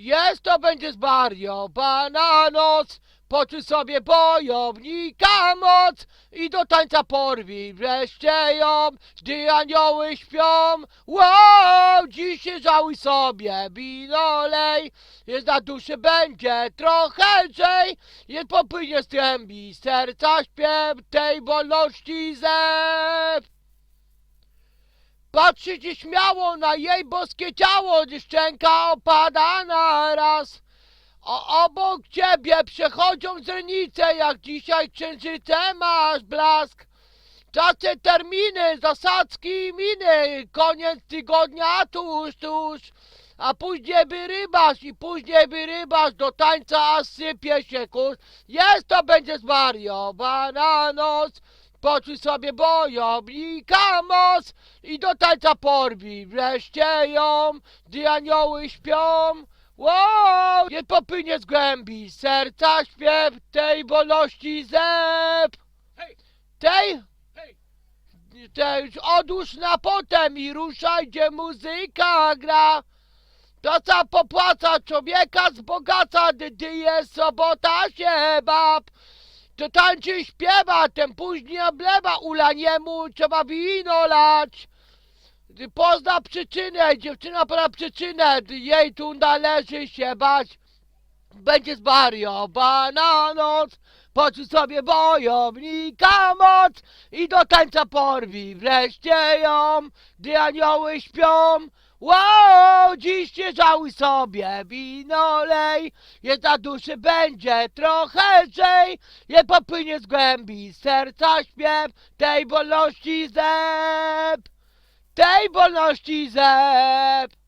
Jest to będzie zwariowana noc, poczuj sobie bojownika moc i do tańca porwij wreszcie ją, gdy anioły śpią. Wow, dziś się żałuj sobie, wino lej, jest na duszy będzie trochę lżej, jest popłynie z głębi serca śpiew tej wolności zew. Patrzycie śmiało na jej boskie ciało, szczęka opada na raz. Obok ciebie przechodzą źrenice, jak dzisiaj księżyce masz blask. Czasy, terminy, zasadzki, miny, koniec tygodnia tuż, tuż. A później wyrybasz i później wyrybasz do tańca, sypie się kurz. Jest to będzie zwariowana noc. Poczuj sobie bojownika moc i do tańca porwij wreszcie ją, gdy anioły śpią. Wow! Nie popłynie z głębi serca śpiew tej wolności zep. Tej? Tej odłóż na potem i ruszaj, gdzie muzyka gra. Praca popłaca, człowieka wzbogaca, gdy, gdy jest sobota się bab. To tańczy i śpiewa, ten później oblewa, ula niemu trzeba wino lać. Pozna przyczynę, dziewczyna pozna przyczynę, jej tu należy się bać. Będzie zwariowana noc, poczuj sobie wojownika moc i do tańca porwij wreszcie ją, gdy anioły śpią. Wow, żałuj sobie, wino lej, jest na duszy będzie trochę lżej, nie popłynie z głębi serca śpiew. Tej wolności zep, tej wolności zep.